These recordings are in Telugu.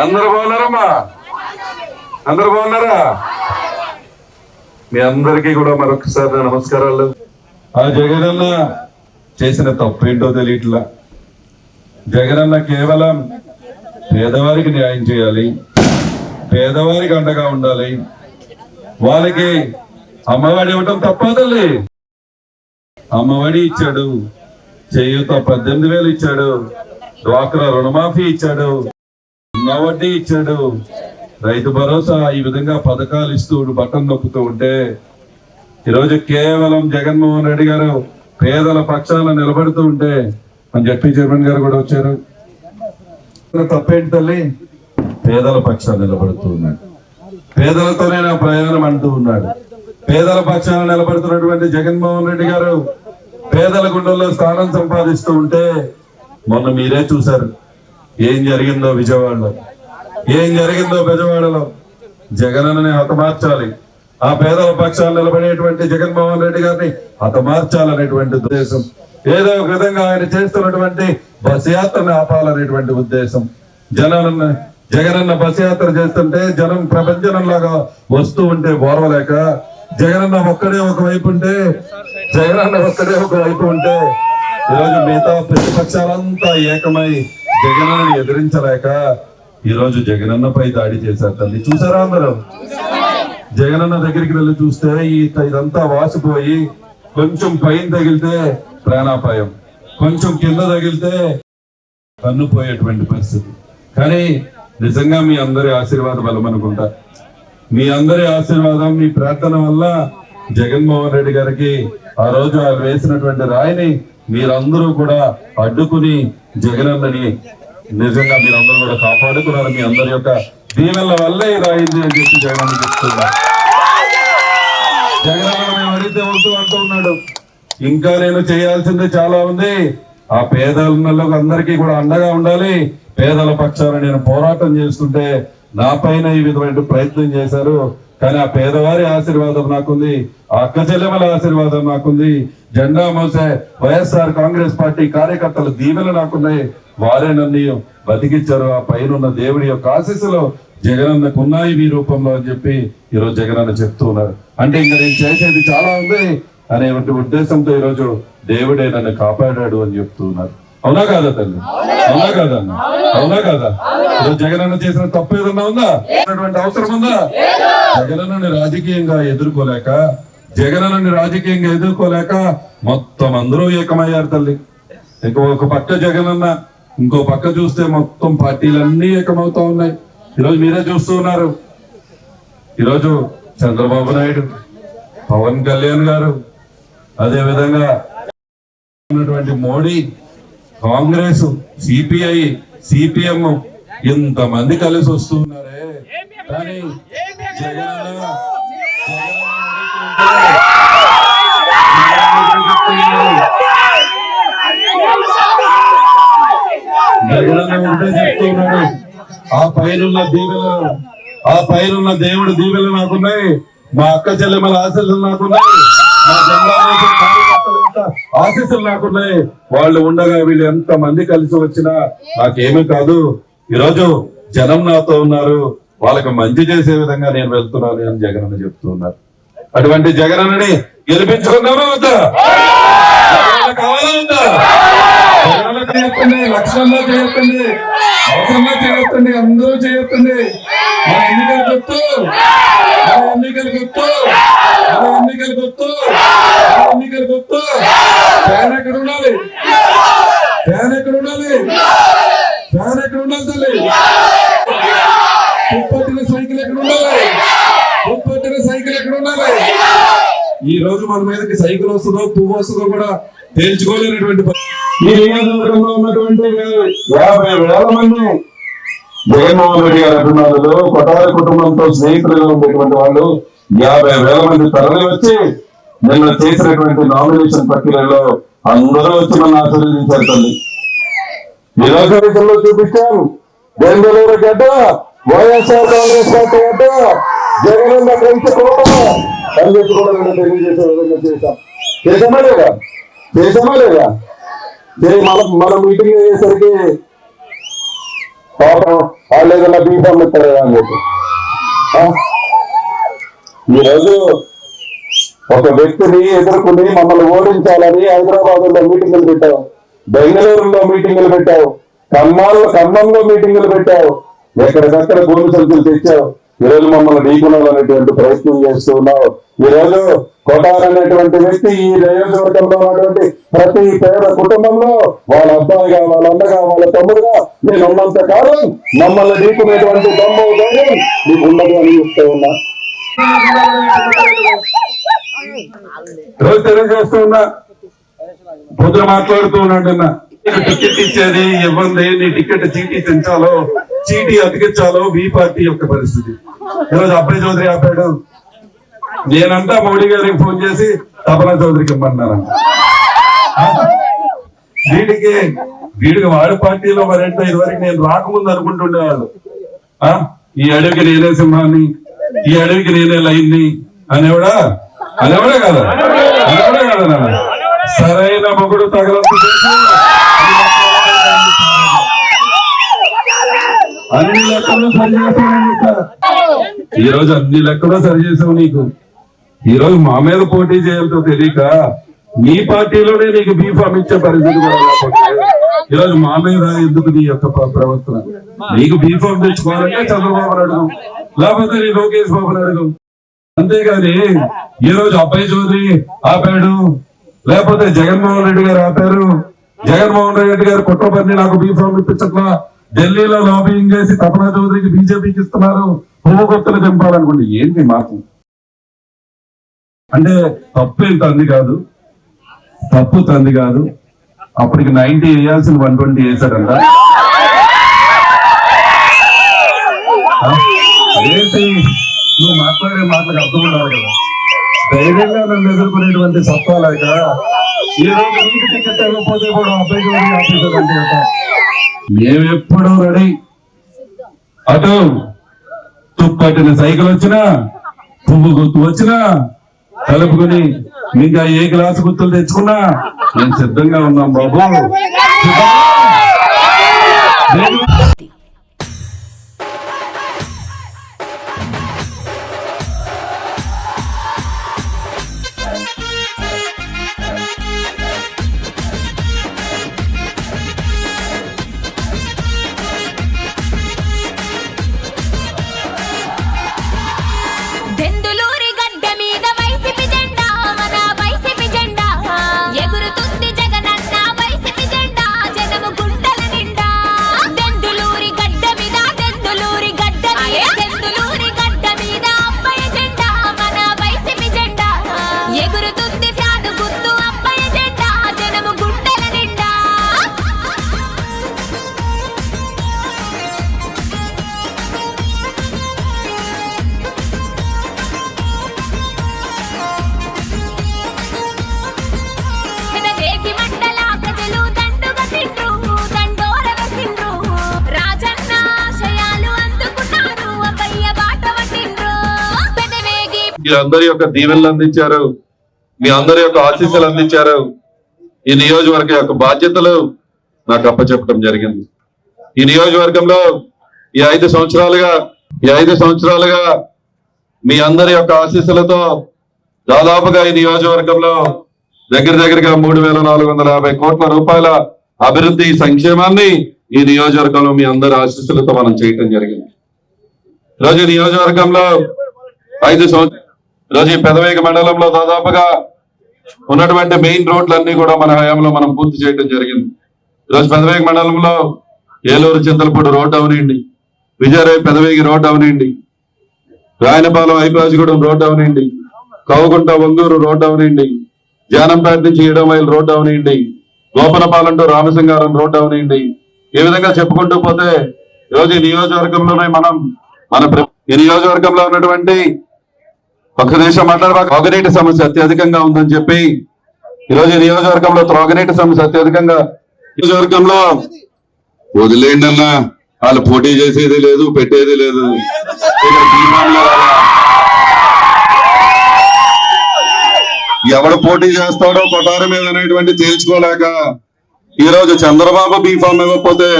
అందరు బాగున్నారమ్మా? అందరు బాగున్నారా? మీ అందరికీ కూడా మరొకసారి నా నమస్కారాలు. ఆ జగనన్న చేసిన తప్పు ఏంటో తెలియట్లా. జగనన్న కేవలం పేదవారికి న్యాయం చేయాలి పేదవారికి అండగా ఉండాలి వాళ్ళకి అమ్మఒడి ఇవ్వటం తప్పదండి అమ్మఒడి ఇచ్చాడు చేయూత పద్దెనిమిది వేలు ఇచ్చాడు డ్వాక్రా రుణమాఫీ ఇచ్చాడు. వడ్డీ ఇచ్చాడు రైతు భరోసా ఈ విధంగా పథకాలు ఇస్తూ బటన్ నొక్కుతూ ఉంటే ఈరోజు కేవలం జగన్మోహన్ రెడ్డి గారు పేదల పక్షాన నిలబడుతూ ఉంటే మన జడ్పీ చైర్మన్ గారు కూడా వచ్చారు. తప్పేంటి తల్లి? పేదల పక్షాన నిలబడుతూ ఉన్నాడు. పేదలతోనే నా ప్రయాణం అంటూ ఉన్నాడు. పేదల పక్షాన నిలబడుతున్నటువంటి జగన్మోహన్ రెడ్డి గారు పేదల గుండెల్లో స్థానం సంపాదిస్తూ ఉంటే మొన్న మీరే చూశారు. ఏం జరిగిందో విజయవాడలో? ఏం జరిగిందో బెజవాడలో? జగనన్నని హతమార్చాలి ఆ పేదల పక్షాలు నిలబడేటువంటి జగన్మోహన్ రెడ్డి గారిని హతమార్చాలనేటువంటి ఉద్దేశం. ఏదో ఒక విధంగా ఆయన చేస్తున్నటువంటి బస్ యాత్రను ఆపాలనేటువంటి ఉద్దేశం. జనాలన్న జగనన్న బస్ యాత్ర చేస్తుంటే జనం ప్రపంచంలాగా వస్తూ ఉంటే ఓర్వలేక జగనన్న ఒక్కడే ఒక వైపు ఉంటే జగనన్న ఒక్కడే ఒక వైపు ఉంటే ఈరోజు మిగతా ప్రతిపక్షాలంతా ఏకమై జగనన్న ఎదిరించలేక ఈరోజు జగనన్నపై దాడి చేశారు తల్లి. చూసారా అందరూ? జగనన్న దగ్గరికి వెళ్ళి చూస్తే ఈ ఇదంతా వాసిపోయి కొంచెం పైన తగిలితే ప్రాణాపాయం. కొంచెం కింద తగిలితే కన్ను పోయేటువంటి పరిస్థితి. కానీ నిజంగా మీ అందరి ఆశీర్వాద బలం అనుకుంటా మీ అందరి ఆశీర్వాదం మీ ప్రార్థన వల్ల జగన్మోహన్ రెడ్డి గారికి ఆ రోజు ఆయన వేసినటువంటి రాయిని మీరందరూ కూడా అడ్డుకుని జగనన్నని నిజంగా మీరందరూ కూడా కాపాడుకున్నారు. మీ అందరి యొక్క దీవెనల వల్లే ఇది అని చెప్పి జగనన్న చెప్తున్నా జగనన్న మేము అడిగితే వద్దు అంటూ ఉన్నాడు. ఇంకా నేను చేయాల్సింది చాలా ఉంది. ఆ పేదలకు అందరికీ కూడా అండగా ఉండాలి. పేదల పక్షాన నేను పోరాటం చేస్తుంటే నా పైన ఈ విధమైన ప్రయత్నం చేశారు. కానీ ఆ పేదవారి ఆశీర్వాదం నాకుంది ఆ అక్క చెల్లెమల ఆశీర్వాదం నాకుంది. జెండా మోసే వైఎస్ఆర్ కాంగ్రెస్ పార్టీ కార్యకర్తల దీవెలు నాకున్నాయి. వారే నన్ను బతికిచ్చారు. ఆ పైన దేవుడి యొక్క ఆశీస్సులో జగనన్నకు ఉన్నాయి మీ రూపంలో అని చెప్పి ఈరోజు జగనన్న చెప్తూ ఉన్నారు. అంటే ఇంకా నేను చేసేది చాలా ఉంది అనేటువంటి ఉద్దేశంతో ఈరోజు దేవుడే నన్ను కాపాడాడు అని చెప్తూ ఉన్నారు. అవునా కాదా తల్లి? అవునా కాదా? అన్న? అవునా కాదా? ఈరోజు జగనన్న చేసిన తప్పు ఏదన్నా ఉందా అవసరం ఉందా? జగనన్నని రాజకీయంగా ఎదుర్కోలేక జగనన్నని రాజకీయంగా ఎదుర్కోలేక మొత్తం అందరూ ఏకమయ్యారు తల్లి. ఇంకో ఒక పక్క జగనన్న ఇంకో పక్క చూస్తే మొత్తం పార్టీలన్నీ ఏకమవుతా ఉన్నాయి. ఈరోజు మీరే చూస్తూ ఉన్నారు. ఈరోజు చంద్రబాబు నాయుడు పవన్ కళ్యాణ్ గారు అదే విధంగా ఉన్నటువంటి మోడీ కాంగ్రెస్ సిపిఐ సిపిఎం ఇంతమంది కలిసి వస్తున్నారే? కానీ జగనన్న ఉంటే చెప్తున్నాడు. ఆ పైరున్న దీవెలు ఆ పైరున్న దేవుడి దీవెలు నాకున్నాయి. మా అక్క చెల్లెమ్మల ఆశలు నాకున్నాయి. మా జెండా మోసే ఆశీస్సులు నాకున్నాయి వాళ్ళు ఉండగా వీళ్ళు ఎంత మంది కలిసి వచ్చినా నాకేమీ కాదు. ఈరోజు జనం నాతో ఉన్నారు. వాళ్ళకి మంచి చేసే విధంగా నేను వెళ్తున్నాను అని జగనన్న చెప్తూ ఉన్నారు. అటువంటి జగనన్నని గెలిపించుకుందామా వద్దా? కావాలా వద్దా? జగనన్న చేయొద్దండి లక్షణంలో చేయొద్దండి అవసరంలో చేయొద్దండి అందరూ చేయొద్దండి. మన ఎన్నికలు గుర్తు మన ఎన్నికలు గుర్తు మన ఎన్నికలు గుర్తు మన గుర్తు ఫ్యాన్ ఎక్కడ ఉండాలి? ఫ్యాన్ ఎక్కడ ఉండాలి? ఫ్యాన్ ఎక్కడ ఉండాలి తల్లి? తుప్పట్టిన సైకిల్ ఎక్కడ ఉండాలి? తుప్పట్టిన సైకిల్ ఎక్కడ ఉండాలి? ఈ రోజు మన మీదకి సైకిల్ వస్తుందో పువ్వు వస్తుందో కూడా తేల్చుకోలేనటువంటి ఈ నియోజకవర్గంలో ఉన్నటువంటి యాభై వేల మంది జగన్మోహన్ రెడ్డి గారి అభిమానులు కొటారి కుటుంబంతో స్నేహితులుగా ఉండేటువంటి వాళ్ళు యాభై వేల మంది తరలి వచ్చి నిన్న చేసినటువంటి నామినేషన్ ప్రక్రియలో అందరూ వచ్చి నన్ను ఆశీర్వదించారు తల్లి. ఈ చూపించారు. బెంగళూరు గడ్డ వైఎస్ఆర్ కాంగ్రెస్ పార్టీ గడ్డ జగనన్న కంచి కోట అని చెప్పి కూడా నేను తెలియజేసే విధంగా చేశాం. చేసామా లేదా? చేసామా లేదా? మన మన మీటింగ్ అయ్యేసరికి పాపం వాళ్ళు ఏదైనా బీఫామ్ ఇస్తారు కదా అని చెప్పి. ఈరోజు ఒక వ్యక్తిని ఎదుర్కొని మమ్మల్ని ఓడించాలని హైదరాబాద్లో మీటింగులు పెట్టావు. బెంగళూరులో మీటింగులు పెట్టావు. ఖమ్మాల్లో ఖమ్మంలో మీటింగులు పెట్టావు. ఎక్కడికక్కడ భూమి సంచులు తెచ్చావు. ఈ రోజు మమ్మల్ని ఢీకొనాలనేటువంటి ప్రయత్నం చేస్తూ ఉన్నావు. ఈ రోజు కొటార్ అనేటువంటి వ్యక్తి ఈ నియోజకవర్గంలో ఉన్నటువంటి ప్రతి పేద కుటుంబంలో వాళ్ళ అబ్బాయిగా వాళ్ళ అన్నగా వాళ్ళ తమ్ముడుగా నేను ఉన్నంత కాలం మమ్మల్ని ఢీకునేటువంటి దమ్ము ధైర్యం నీకు ఉండదు అని చెప్తూ ఉన్నా. రోజు తెలియజేస్తూ ఉన్నా పొద్దున మాట్లాడుతూ ఉన్నాడు టికెట్ ఇచ్చేది ఇవ్వండి నీ టికెట్ చీటీ తెంచాలో చీటీ అతికించాలో బి పార్టీ యొక్క పరిస్థితి. ఈరోజు అబ్బాయి చౌదరి ఆపాడు. నేనంతా మోడీ గారికి ఫోన్ చేసి తపన చౌదరికి ఇమ్మన్నాను వీడికి వీడికి వాడి పార్టీలో మరేంటో ఇదివరకు నేను రాకముందు అనుకుంటుండేవాళ్ళు. ఆ? ఈ అడవికి నేనే సింహాన్ని ఈ అడవికి నేనే లైన్ని అనేవాడా? అనేవాడే కదా. అనేవాడే కదా సరైన మొగుడు తగలంత అన్ని లెక్కలు సరి ఈ రోజు అన్ని లెక్కలు సరి చేసావు నీకు. ఈ రోజు మా మీద పోటీ చేయాలతో తెలియక నీ పార్టీలోనే నీకు బీఫామ్ ఇచ్చే పరిస్థితి కూడా ఈరోజు ఈ రోజు మా మీద ఎందుకు నీ యొక్క ప్రవర్తన? నీకు బీఫామ్ తెచ్చుకోవాలంటే చంద్రబాబు అడుగు. లేకపోతే నీ లోకేష్ బాబు అడుగు. అంతేకాని ఈ రోజు అబ్బాయి చౌదరి ఆపాడు లేకపోతే జగన్మోహన్ రెడ్డి గారు ఆపారు. జగన్మోహన్ రెడ్డి గారు కుట్రపన్ని నాకు బీఫామ్ ఇప్పించట్లా. ఢిల్లీలో లాబింగ్ చేసి తపనా చౌదరికి బీజేపీకి ఇస్తున్నారు. పువ్వు తెంపాలనుకోండి ఏంటి మాకు అంటే తప్పు ఏం తంది కాదు. తప్పు తంది కాదు. అప్పటికి నైన్టీ వేయాల్సిన వన్ ట్వంటీ వేశారంట ఆ? వేసి నువ్వు మాట్లాడే మాటలకు అర్థం ఉండాలి కదా ధైర్యంగా నన్ను ఎదుర్కొనేటువంటి సత్తా లేక ఈ రోజు నీకు టికెట్ ఇవ్వకపోతే కూడా అబ్బాయి ఆఫీసర్ అంటే కదా. మేమెప్పుడు రెడీ అటు తుప్పట్టిన సైకిల్ వచ్చినా పువ్వు గుర్తు వచ్చినా కలుపుకొని ఇంకా ఏ గ్లాసు గుర్తులు తెచ్చుకున్నా నేను సిద్ధంగా ఉన్నాం బాబు మీ అందరి యొక్క దీవెనలు అందించారు. మీ అందరి యొక్క ఆశీస్సులు అందించారు. ఈ నియోజకవర్గం యొక్క బాధ్యతలు నాకు అప్పచెప్పడం జరిగింది. ఈ నియోజకవర్గంలో ఈ ఐదు సంవత్సరాలుగా ఈ ఐదు సంవత్సరాలుగా మీ అందరి యొక్క ఆశీస్సులతో దాదాపుగా ఈ నియోజకవర్గంలో దగ్గర దగ్గరగా మూడు వేల నాలుగు వందల యాభై కోట్ల రూపాయల అభివృద్ధి సంక్షేమాన్ని ఈ నియోజకవర్గంలో మీ అందరి ఆశీస్సులతో మనం చేయటం జరిగింది. ఈరోజు నియోజకవర్గంలో ఐదు సంవత్సరం ఈరోజు ఈ పెదవేగ మండలంలో దాదాపుగా ఉన్నటువంటి మెయిన్ రోడ్లన్నీ కూడా మన హయాంలో మనం పూర్తి చేయడం జరిగింది. ఈరోజు పెదవేగ మండలంలో ఏలూరు చింతలపూడి రోడ్డు అవనివ్వండి విజయరాయ్ పెదవేగి రోడ్డు అవనివ్వండి రాయనపాలెం ఐపాజిగూడెం రోడ్డు అవనివ్వండి కవగుంట వంగూరు రోడ్డు అవనియండి జానంపేట నుంచి ఏడో రోడ్డు అవనివ్వండి గోపనపాలెం టు రామసింగారం రోడ్డు అవనియండి ఈ విధంగా చెప్పుకుంటూ పోతే ఈరోజు ఈ నియోజకవర్గంలోనే మనం మన ఈ నియోజకవర్గంలో ఉన్నటువంటి ఒక దేశం మాట్లాడబాక త్రాగునీటి సమస్య అత్యధికంగా ఉందని చెప్పి ఈరోజు నియోజకవర్గంలో త్రాగునీటి సమస్య అత్యధికంగా నియోజకవర్గంలో వదిలేండి అన్న. వాళ్ళు పోటీ చేసేది లేదు పెట్టేది లేదు. ఎవడు పోటీ చేస్తాడో కొటారం మీద అనేటువంటి తేల్చుకోలేక ఈ రోజు చంద్రబాబు బీఫామ్ ఇవ్వకపోతే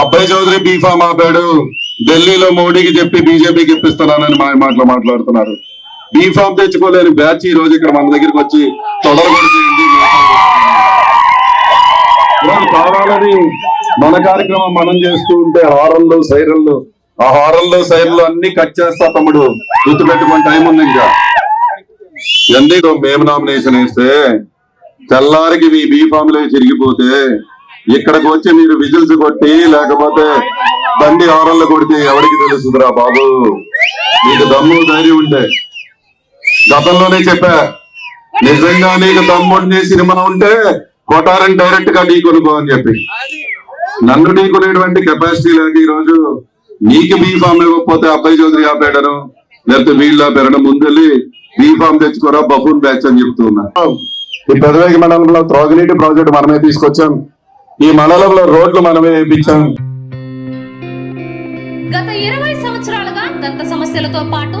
అబ్బాయి చౌదరి బీఫామ్ ఆపాడు. ఢిల్లీలో మోడీకి చెప్పి బీజేపీకి ఇప్పిస్తున్నానని మా మాటలు మాట్లాడుతున్నారు. బీఫామ్ తెచ్చుకోలేని బ్యాచ్ ఈ రోజు ఇక్కడ మన దగ్గరికి వచ్చి తొడరగొడిచేయండి కావాలని మన కార్యక్రమం మనం చేస్తూ ఉంటే హారన్లు సైరన్లు ఆ హారన్లు సైరన్లు అన్ని కట్ చేస్తా తమ్ముడు. గుర్తు పెట్టుకుని టైం ఉంది ఇంకా. ఎందుకు మేము నామినేషన్ వేస్తే తెల్లారికి మీ బీ ఫామ్లో చిరిగిపోతే ఇక్కడికి వచ్చి మీరు విజిల్స్ కొట్టి లేకపోతే బండి హారన్లు కొడితే ఎవరికి తెలుస్తుందిరా బాబు? మీకు దమ్ము ధైర్యం ఉంటే. గతంలోనే చెప్పా నిజంగా నీకు తమ్ముడిని సినిమా ఉంటే కొటారం డైరెక్ట్గా ఢీ కొనుకో అని చెప్పి. నన్ను ఢీకొనేటువంటి కెపాసిటీ లేక ఈ రోజు నీకు బీ ఫామ్ ఇవ్వకపోతే అబ్బాయి చౌదరి ఆపేయడను లేకపోతే వీళ్ళు ఆపేయడం ముందెళ్ళి బీ ఫామ్ తెచ్చుకోరా బఫూన్ బ్యాచ్ అని చెప్తూ ఉన్నా. ఈ పెదవేగి మండలంలో త్రాగునీటి ప్రాజెక్ట్ మనమే తీసుకొచ్చాం. ఈ మండలంలో రోడ్లు మనమే వేయించాం. గత ఇరవై సంవత్సరాలుగా దంత సమస్యలతో పాటు